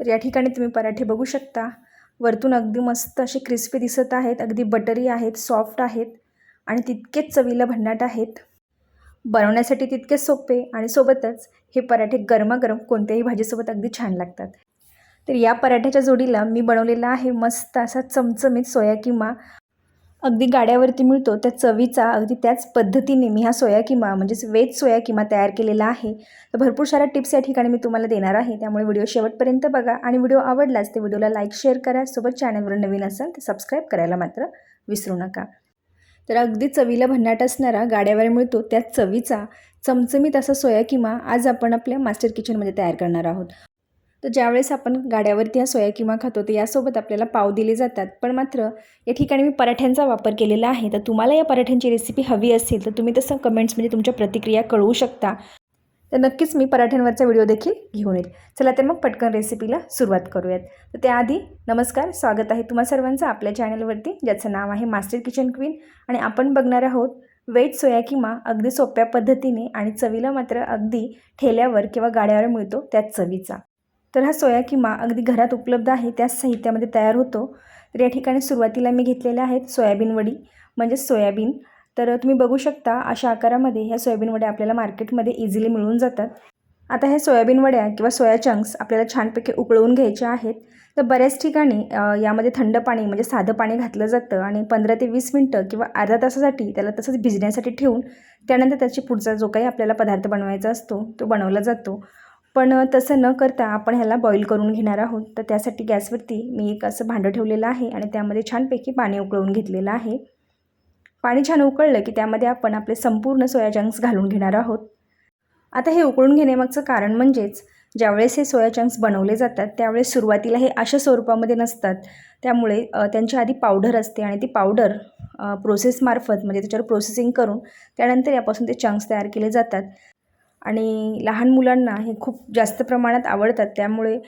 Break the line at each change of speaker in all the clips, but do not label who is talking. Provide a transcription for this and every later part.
तर या ठिकाणी तुम्ही पराठे बघू शकता. वरतून अगदी मस्त असे क्रिस्पी दिसत आहेत अगदी बटरी आहेत सॉफ्ट आहेत आणि तितकेच चवीला भन्नाट आहेत. बनवण्यासाठी तितकेच सोपे आणि सोबतच हे पराठे गरमागरम कोणत्याही भाजीसोबत अगदी छान लागतात. तर या पराठ्याच्या जोडीला मी बनवलेला आहे मस्त असा चमचमीत सोया किंवा अगदी गाड्यावरती मिळतो त्या चवीचा अगदी त्याच पद्धतीने मी हा सोया किमा म्हणजेच वेज सोया किमा तयार केलेला आहे. तर भरपूर साऱ्या टिप्स या ठिकाणी मी तुम्हाला देणार आहे. त्यामुळे व्हिडिओ शेवटपर्यंत बघा आणि व्हिडिओ आवडलाच ते व्हिडिओला लाईक शेअर करा. सोबत चॅनलवर नवीन असाल तर सबस्क्राईब करायला मात्र विसरू नका. तर अगदी चवीला भन्नाट असणारा गाड्यावर मिळतो त्या चवीचा चमचमीत असा सोया किमा आज आपण आपल्या मास्टर किचनमध्ये तयार करणार आहोत. तर ज्यावेळेस आपण गाड्यावरती हा सोया किंवा खातो तर यासोबत आपल्याला पाव दिले जातात. पण मात्र या ठिकाणी मी पराठ्यांचा वापर केलेला आहे. तर तुम्हाला या पराठ्यांची रेसिपी हवी असेल तर तुम्ही तसं कमेंट्समध्ये तुमच्या प्रतिक्रिया कळवू शकता. तर नक्कीच मी पराठ्यांवरचा व्हिडिओ देखील घेऊन येईल. चला तर मग पटकन रेसिपीला सुरुवात करूयात. तर त्याआधी नमस्कार स्वागत आहे तुम्हा सर्वांचं आपल्या चॅनलवरती ज्याचं नाव आहे मास्टर किचन क्वीन आणि आपण बघणार आहोत वेज सोया किमा अगदी सोप्या पद्धतीने आणि चवीला मात्र अगदी ठेल्यावर किंवा गाड्यावर मिळतो त्याच चवीचा. तर हा सोया किमा अगदी घरात उपलब्ध आहे त्याच साहित्यामध्ये तयार होतो. तर या ठिकाणी सुरुवातीला मी घेतलेल्या आहेत सोयाबीन वडी म्हणजेच सोयाबीन. तर तुम्ही बघू शकता अशा आकारामध्ये ह्या सोयाबीन वड्या आपल्याला मार्केटमध्ये इझिली मिळून जातात. आता ह्या सोयाबीन वड्या किंवा सोया चंक्स आपल्याला छानपैकी उकळवून घ्यायच्या आहेत. तर बऱ्याच ठिकाणी यामध्ये थंड पाणी म्हणजे साधं पाणी घातलं जातं आणि पंधरा ते वीस मिनटं किंवा अर्धा तासासाठी त्याला तसंच भिजण्यासाठी ठेवून त्यानंतर त्याची पुढचा जो काही आपल्याला पदार्थ बनवायचा असतो तो बनवला जातो. पण तसं न करता आपण ह्याला बॉईल करून घेणार आहोत. तर त्यासाठी गॅसवरती मी एक असं भांडं ठेवलेलं आहे आणि त्यामध्ये छानपैकी पाणी उकळवून घेतलेलं आहे. पाणी छान उकळलं की त्यामध्ये आपण आपले संपूर्ण सोया चंक्स घालून घेणार आहोत. आता हे उकळून घेण्यामागचं कारण म्हणजेच ज्यावेळेस हे सोया चंक्स बनवले जातात त्यावेळेस सुरुवातीला हे अशा स्वरूपामध्ये नसतात. त्यामुळे त्यांच्या आधी पावडर असते आणि ती पावडर प्रोसेसमार्फत म्हणजे त्याच्यावर प्रोसेसिंग करून त्यानंतर यापासून ते चंक्स तयार केले जातात. आणि लहान मुलांना हे खूप जास्त प्रमाणात आवडतात. त्यामुळे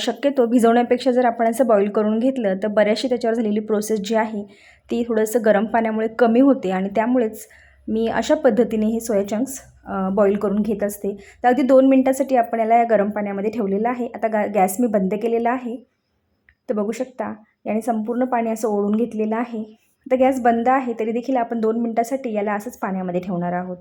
शक्यतो भिजवण्यापेक्षा जर आपण असं बॉईल करून घेतलं तर बऱ्याचशी त्याच्यावर झालेली प्रोसेस जी आहे ती थोडंसं गरम पाण्यामुळे कमी होते आणि त्यामुळेच मी अशा पद्धतीने हे सोया चंक्स बॉईल करून घेत असते. तर अगदी दोन मिनटासाठी आपण याला या गरम पाण्यामध्ये ठेवलेलं आहे. आता गा गॅस मी बंद केलेला आहे. तर बघू शकता याने संपूर्ण पाणी असं ओढून घेतलेलं आहे. आता गॅस बंद आहे तरी देखील आपण दोन मिनटासाठी याला असंच पाण्यामध्ये ठेवणार आहोत.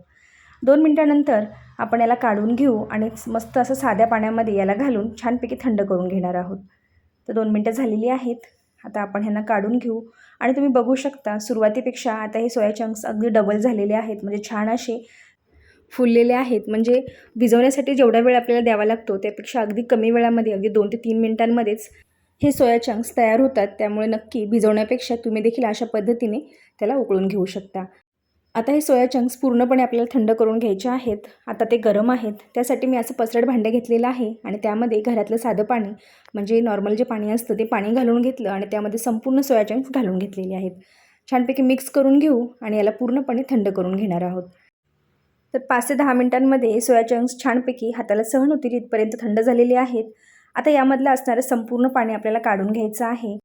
दोन मिनटानंतर आपण याला काढून घेऊ आणि मस्त असं साध्या पाण्यामध्ये याला घालून छानपैकी थंड करून घेणार आहोत. तर दोन मिनटं झालेली आहेत. आता आपण ह्यांना काढून घेऊ. आणि तुम्ही बघू शकता सुरुवातीपेक्षा आता हे सोया चंक्स अगदी डबल झालेले आहेत. म्हणजे छान असे फुललेले आहेत. म्हणजे भिजवण्यासाठी जेवढा वेळ आपल्याला द्यावा लागतो त्यापेक्षा अगदी कमी वेळामध्ये अगदी दोन ते तीन मिनटांमध्येच हे सोया चंक्स तयार होतात. त्यामुळे नक्की भिजवण्यापेक्षा तुम्ही देखील अशा पद्धतीने त्याला उकळून घेऊ शकता. आता हे सोया चंक्स पूर्णपणे आपल्याला थंड करून घ्यायचे आहेत. आता ते गरम आहेत. त्यासाठी मी असं पसरट भांडं घेतलेलं आहे आणि त्यामध्ये घरातलं साधं पाणी म्हणजे नॉर्मल जे पाणी असतं ते पाणी घालून घेतलं आणि त्यामध्ये संपूर्ण सोया चंक्स घालून घेतलेले आहेत. छानपैकी मिक्स करून घेऊ आणि याला पूर्णपणे थंड करून घेणार आहोत. तर पाच ते दहा मिनटांमध्ये सोया चंक्स छानपैकी हाताला सहन होतील इथपर्यंत थंड झालेले आहेत. आता यामधलं असणारं संपूर्ण पाणी आपल्याला काढून घ्यायचं आहे.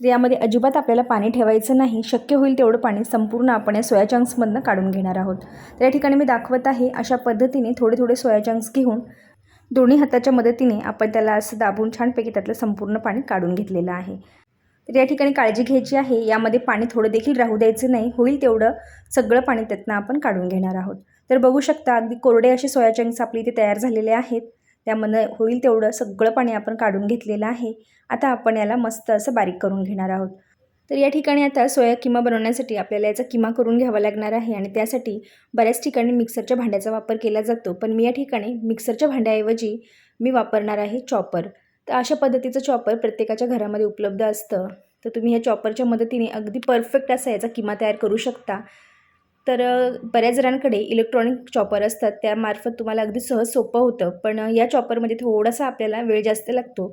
तर यामध्ये अजिबात आपल्याला पाणी ठेवायचं नाही. शक्य होईल तेवढं पाणी संपूर्ण आपण या सोया चंक्समधनं काढून घेणार आहोत. तर या ठिकाणी मी दाखवत आहे अशा पद्धतीने थोडे थोडे सोया चंक्स घेऊन दोन्ही हाताच्या मदतीने आपण त्याला असं दाबून छानपैकी त्यातलं संपूर्ण पाणी काढून घेतलेलं आहे. तर या ठिकाणी काळजी घ्यायची आहे. यामध्ये पाणी थोडं देखील राहू द्यायचं नाही. होईल तेवढं सगळं पाणी त्यातनं आपण काढून घेणार आहोत. तर बघू शकता अगदी कोरडे असे सोया चंक्स आपले इथे तयार झालेले आहेत. त्यामध्ये होईल तेवढं सगळं पाणी आपण काढून घेतलेलं आहे. आता आपण याला मस्त असं बारीक करून घेणार आहोत. तर या ठिकाणी आता सोया किमा बनवण्यासाठी आपल्याला याचा किमा करून घ्यावा लागणार आहे आणि त्यासाठी बऱ्याच ठिकाणी मिक्सरच्या भांड्याचा वापर केला जातो. पण मी या ठिकाणी मिक्सरच्या भांड्याऐवजी मी वापरणार आहे चॉपर. तर अशा पद्धतीचं चॉपर प्रत्येकाच्या घरामध्ये उपलब्ध असतं. तर तुम्ही ह्या चॉपरच्या मदतीने अगदी परफेक्ट असा याचा किमा तयार करू शकता. तर बऱ्याच जणांकडे इलेक्ट्रॉनिक चॉपर असतात. त्यामार्फत तुम्हाला अगदी सहज सोपं होतं. पण या चॉपरमध्ये थोडासा आपल्याला वेळ जास्त लागतो.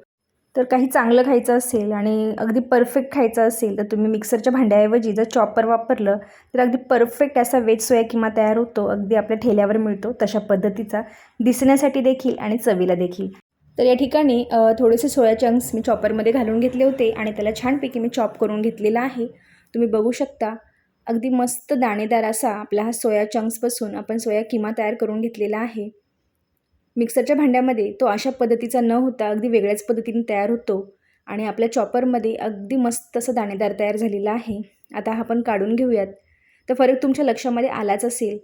तर काही चांगलं खायचं असेल आणि अगदी परफेक्ट खायचं असेल तर तुम्ही मिक्सरच्या भांड्याऐवजी जर चॉपर वापरलं तर अगदी परफेक्ट असा वेज सोया किमा तयार होतो. अगदी आपल्या ठेल्यावर मिळतो तशा पद्धतीचा. दिसण्यासाठी देखील आणि चवीला देखील. तर या ठिकाणी थोडेसे सोया चंक्स मी चॉपरमध्ये घालून घेतले होते आणि त्याला छानपैकी मी चॉप करून घेतलेला आहे. तुम्ही बघू शकता. अगदी मस्त दाणेदार असा आपला हा सोया चंक्सपासून आपण सोया किमा तयार करून घेतलेला आहे. मिक्सरच्या भांड्यामध्ये तो अशा पद्धतीचा न होता अगदी वेगळ्याच पद्धतीने तयार होतो आणि आपल्या चॉपरमध्ये अगदी मस्त असं दाणेदार तयार झालेला आहे. आता हा आपण काढून घेऊयात. तर फरक तुमच्या लक्षामध्ये आलाच असेल.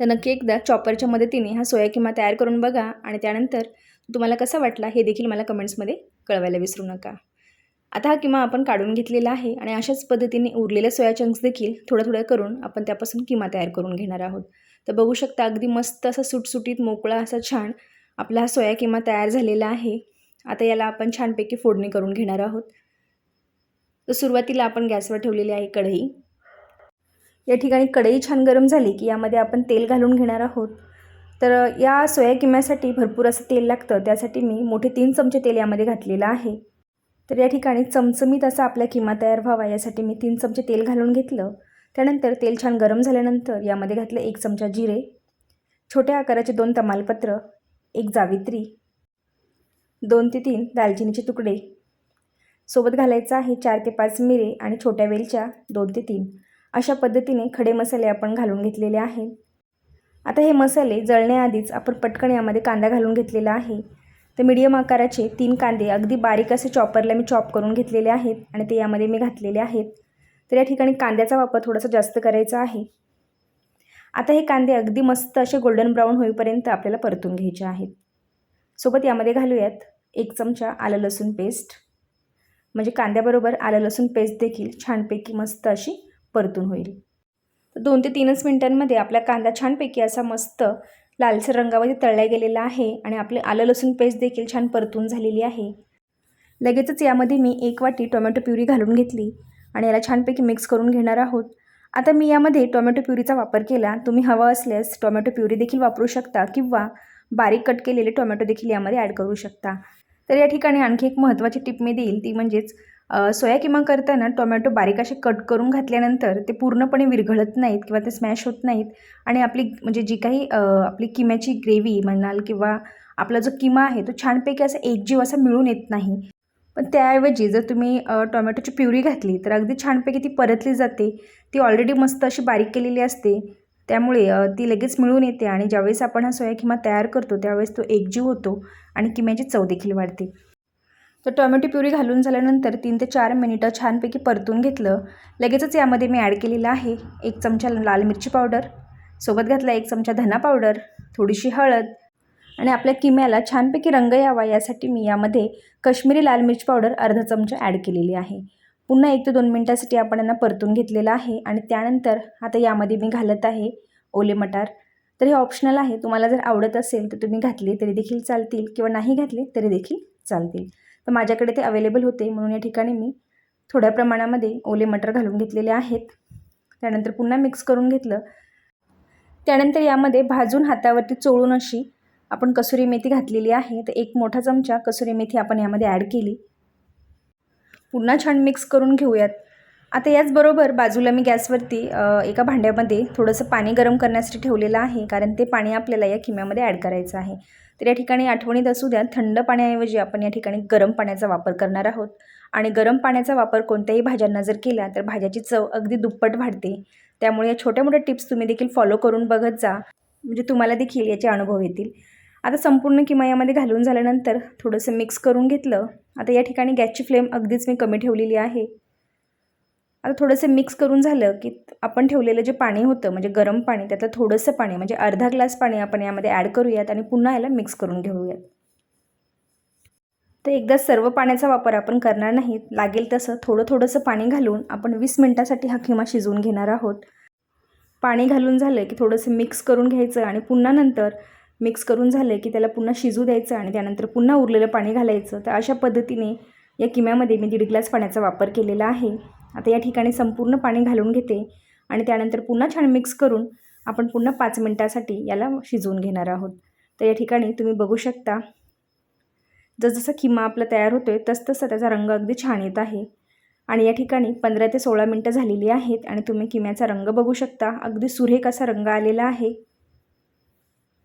तर नक्की एकदा चॉपरच्या मदतीने हा सोया किमा तयार करून बघा आणि त्यानंतर तुम्हाला कसा वाटला हे देखील मला कमेंट्समध्ये कळवायला विसरू नका. आता हा किमा आपण काढून घेतलेला आहे आणि अशाच पद्धतीने उरलेल्या सोया चंक्स देखील थोडं थोडं करून आपण त्यापासून किमा तयार करून घेणार आहोत. तर बघू शकता अगदी मस्त असा सुटसुटीत मोकळा असा छान आपला हा सोया किमा तयार झालेला आहे. आता याला आपण छानपैकी फोडणी करून घेणार आहोत. तर सुरुवातीला आपण गॅसवर ठेवलेली आहे कढई. या ठिकाणी कढई छान गरम झाली की यामध्ये आपण तेल घालून घेणार आहोत. तर या सोया किम्यासाठी भरपूर असं तेल लागतं. त्यासाठी मी मोठे तीन चमचे तेल यामध्ये घातलेलं आहे. तर या ठिकाणी चमचमीत असा आपला किमा तयार व्हावा. यासाठी मी तीन चमचे तेल घालून घेतलं. त्यानंतर तेल छान गरम झाल्यानंतर यामध्ये घातलं एक चमचा जिरे छोट्या आकाराचे दोन तमालपत्र एक जावित्री दोन ते तीन दालचिनीचे तुकडे. सोबत घालायचं आहे चार ते पाच मिरे आणि छोट्या वेलच्या दोन ते तीन. अशा पद्धतीने खडे मसाले आपण घालून घेतलेले आहेत. आता हे मसाले जळण्याआधीच आपण पटकन यामध्ये कांदा घालून घेतलेला आहे. तर मीडियम आकाराचे तीन कांदे अगदी बारीक असे चॉपरला मी चॉप करून घेतलेले आहेत आणि ते यामध्ये मी घातलेले आहेत. तर या ठिकाणी कांद्याचा वापर थोडासा जास्त करायचा आहे. आता हे कांदे अगदी मस्त असे गोल्डन ब्राऊन होईपर्यंत आपल्याला परतून घ्यायचे आहेत. सोबत यामध्ये घालूयात एक चमचा आलं लसूण पेस्ट म्हणजे कांद्याबरोबर आलं लसूण पेस्ट देखील छानपैकी मस्त अशी परतून होईल. तर दोन ते तीनच मिनटांमध्ये आपला कांदा छानपैकी असा मस्त लालसर रंगामध्ये तळला गेलेला आहे आणि आपले आलं लसूण पेस्ट देखील छान परतून झालेली आहे. लगेचच यामध्ये मी एक वाटी टोमॅटो प्युरी घालून घेतली आणि याला छानपैकी मिक्स करून घेणार आहोत. आता मी यामध्ये टोमॅटो प्युरीचा वापर केला. तुम्ही हवा असल्यास टोमॅटो प्युरी देखील वापरू शकता किंवा बारीक कट केलेले टोमॅटो देखील यामध्ये ॲड करू शकता. तर या ठिकाणी आणखी एक महत्त्वाची टिप मी देईल. ती म्हणजेच सोया किमा करताना टोमॅटो बारीक असे कट करून घातल्यानंतर ते पूर्णपणे विरघळत नाहीत किंवा ते स्मॅश होत नाहीत. आणि आपली म्हणजे जी काही आपली किम्याची ग्रेव्ही म्हणाल किंवा आपला जो किमा आहे तो छानपैकी असा एकजीव असा मिळून येत नाही. पण त्याऐवजी जर तुम्ही टोमॅटोची प्युरी घातली तर अगदी छानपैकी ती परतली जाते. ती ऑलरेडी मस्त अशी बारीक केलेली असते. त्यामुळे ती लगेच मिळून येते आणि ज्यावेळेस आपण हा सोया किमा तयार करतो त्यावेळेस तो एकजीव होतो आणि किम्याची चव देखील वाढते. तर टोमॅटो प्युरी घालून झाल्यानंतर तीन ते चार मिनिटं छानपैकी परतून घेतलं. लगेचच यामध्ये मी ॲड केलेलं आहे एक चमचा लाल मिरची पावडर सोबत घातला एक चमचा धना पावडर थोडीशी हळद आणि आपल्या किम्याला छानपैकी रंग यावा यासाठी मी यामध्ये कश्मीरी लाल मिरची पावडर अर्धा चमचा ॲड केलेली आहे. पुन्हा एक ते दोन मिनटासाठी आपण यांना परतून घेतलेलं आहे आणि त्यानंतर आता यामध्ये मी घालत आहे ओले मटार. तर हे ऑप्शनल आहे तुम्हाला जर आवडत असेल तर तुम्ही घातले तरी देखील चालतील किंवा नाही घातले तरी देखील चालतील. तर माझ्याकडे ते अवेलेबल होते. म्हणून या ठिकाणी मी थोड्या प्रमाणामध्ये ओले मटर घालून घेतलेले आहेत. त्यानंतर पुन्हा मिक्स करून घेतलं. त्यानंतर यामध्ये भाजून हातावरती चोळून अशी आपण कसुरी मेथी घातलेली आहे. तर एक मोठा चमचा कसुरी मेथी आपण यामध्ये ॲड केली. पुन्हा छान मिक्स करून घेऊयात. आता याचबरोबर बाजूला मी गॅसवरती एका भांड्यामध्ये थोडंसं पाणी गरम करण्यासाठी ठेवलेलं आहे. कारण ते पाणी आपल्याला या किम्यामध्ये ॲड करायचं आहे. तर या ठिकाणी आठवणीत असू द्या थंड पाण्याऐवजी आपण या ठिकाणी गरम पाण्याचा वापर करणार आहोत. आणि गरम पाण्याचा वापर कोणत्याही भाज्यांना जर केला तर भाज्याची चव अगदी दुप्पट वाढते. त्यामुळे या छोट्या मोठ्या टिप्स तुम्ही देखील फॉलो करून बघत जा. म्हणजे तुम्हाला देखील याचे अनुभव येतील. आता संपूर्ण किमा यामध्ये घालून झाल्यानंतर थोडंसं मिक्स करून घेतलं. आता या ठिकाणी गॅसची फ्लेम अगदीच मी कमी ठेवलेली आहे. आता थोडंसं मिक्स करून झालं की आपण ठेवलेलं जे पाणी होतं म्हणजे गरम पाणी त्यातलं थोडंसं पाणी म्हणजे अर्धा ग्लास पाणी आपण यामध्ये ॲड करूयात आणि पुन्हा याला मिक्स करून घेऊयात. तर एकदा सर्व पाण्याचा वापर आपण करणार नाही लागेल तसं थोडं थोडंसं पाणी घालून आपण वीस मिनटासाठी हा खिमा शिजवून घेणार आहोत. पाणी घालून झालं की थोडंसं मिक्स करून घ्यायचं आणि पुन्हा नंतर मिक्स करून झालं की त्याला पुन्हा शिजू द्यायचं आणि त्यानंतर पुन्हा उरलेलं पाणी घालायचं. तर अशा पद्धतीने या किम्यामध्ये मी दीड ग्लास पाण्याचा वापर केलेला आहे. आता या ठिकाणी संपूर्ण पाणी घालून घेते आणि त्यानंतर पुन्हा छान मिक्स करून आपण पुन्हा पाच मिनटासाठी याला शिजवून घेणार आहोत. तर या ठिकाणी तुम्ही बघू शकता जसजसं किमा आपला तयार होतो आहे तसतसा त्याचा रंग अगदी छान येत आहे. आणि या ठिकाणी पंधरा ते सोळा मिनटं झालेली आहेत आणि तुम्ही किम्याचा रंग बघू शकता अगदी सुरेख असा रंग आलेला आहे.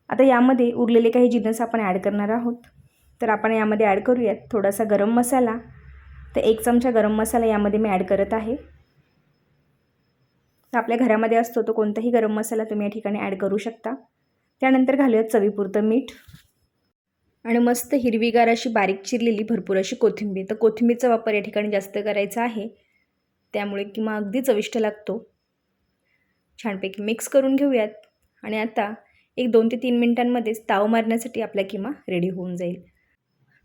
आता यामध्ये उरलेले काही जिन्नस आपण ॲड करणार आहोत. तर आपण यामध्ये ॲड करूयात थोडासा गरम मसाला तर एक चमचा गरम मसाला यामध्ये मी ॲड करत आहे. तर आपल्या घरामध्ये असतो तो कोणताही गरम मसाला तुम्ही या ठिकाणी ॲड करू शकता. त्यानंतर घालूयात चवीपुरतं मीठ. आणि मस्त हिरवीगार अशी बारीक चिरलेली भरपूर अशी कोथिंबीर. तर कोथिंबीरचा वापर या ठिकाणी जास्त करायचा आहे. त्यामुळे किंवा अगदी चविष्ट लागतो. छानपैकी मिक्स करून घेऊयात. आणि आता एक दोन ते तीन मिनटांमध्येच ताव मारण्यासाठी आपला किमा रेडी होऊन जाईल.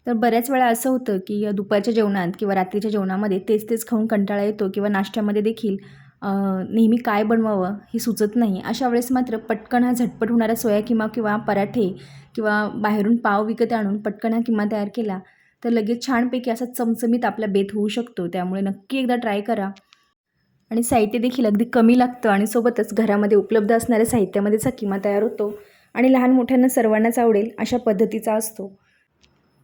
तर बऱ्याच वेळा असं होतं की दुपारच्या जेवणात किंवा रात्रीच्या जेवणामध्ये तेच तेच खाऊन कंटाळा येतो किंवा नाश्त्यामध्ये देखील नेहमी काय बनवावं हे सुचत नाही. अशा वेळेस मात्र पटकन हा झटपट होणारा सोया किमा किंवा पराठे किंवा बाहेरून पाव विकत आणून पटकन हा किमा तयार केला तर लगेच छानपैकी असा चमचमीत आपला बेत होऊ शकतो. त्यामुळे नक्की एकदा ट्राय करा. आणि साहित्य देखील अगदी कमी लागतं आणि सोबतच घरामध्ये उपलब्ध असणाऱ्या साहित्यामध्येच हा किमा तयार होतो आणि लहान मोठ्यांना सर्वांनाच आवडेल अशा पद्धतीचा असतो.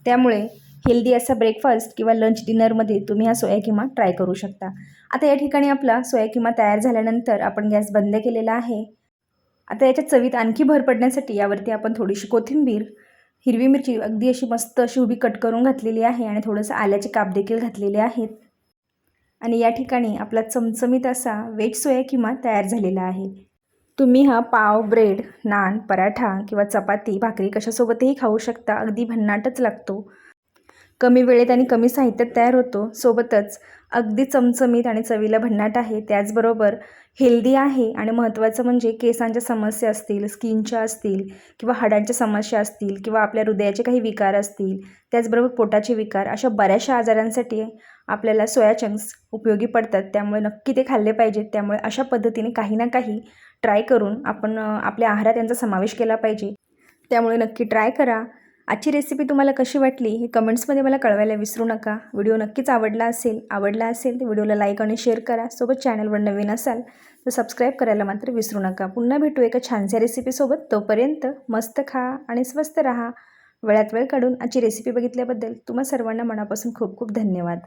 त्यामुळे हेल्दी असा ब्रेकफास्ट किंवा लंच डिनरमध्ये तुम्ही हा सोया किमा ट्राय करू शकता. आता या ठिकाणी आपला सोया किमा तयार झाल्यानंतर आपण गॅस बंद केलेला आहे. आता याच्या चवीत आणखी भर पडण्यासाठी यावरती आपण थोडीशी कोथिंबीर हिरवी मिरची अगदी अशी मस्त अशी उभी कट करून घातलेली आहे आणि थोडंसं आल्याचे काप देखील घातलेले आहेत. आणि या ठिकाणी आपला चमचमीत असा वेज सोया किमा तयार झालेला आहे. तुम्ही हा पाव ब्रेड नान पराठा किंवा चपाती भाकरी कशासोबतही खाऊ शकता. अगदी भन्नाटच लागतो. कमी वेळेत आणि कमी साहित्यात तयार होतो. सोबतच अगदी चमचमीत आणि चवीला भन्नाट आहे. त्याचबरोबर हेल्दी आहे आणि महत्त्वाचं म्हणजे केसांच्या समस्या असतील स्किनच्या असतील किंवा हाडांच्या समस्या असतील किंवा आपल्या हृदयाचे काही विकार असतील त्याचबरोबर पोटाचे विकार अशा बऱ्याचशा आजारांसाठी आपल्याला सोया चंक्स उपयोगी पडतात. त्यामुळे नक्की ते खाल्ले पाहिजेत. त्यामुळे अशा पद्धतीने काही ना काही ट्राय करून आपण आपल्या आहारात यांचा समावेश केला पाहिजे. त्यामुळे नक्की ट्राय करा. आजची रेसिपी तुम्हाला कशी वाटली हे कमेंट्समध्ये मला कळवायला विसरू नका. व्हिडिओ नक्कीच आवडला असेल आवडला असेल तर व्हिडिओला लाईक आणि शेअर करा. सोबत चॅनलवर नवीन असाल तर सबस्क्राईब करायला मात्र विसरू नका. पुन्हा भेटू एका छानशा रेसिपीसोबत तोपर्यंत मस्त खा आणि स्वस्त राहा. वेळात वेळ काढून आजची रेसिपी बघितल्याबद्दल तुम्हा सर्वांना मनापासून खूप खूप धन्यवाद.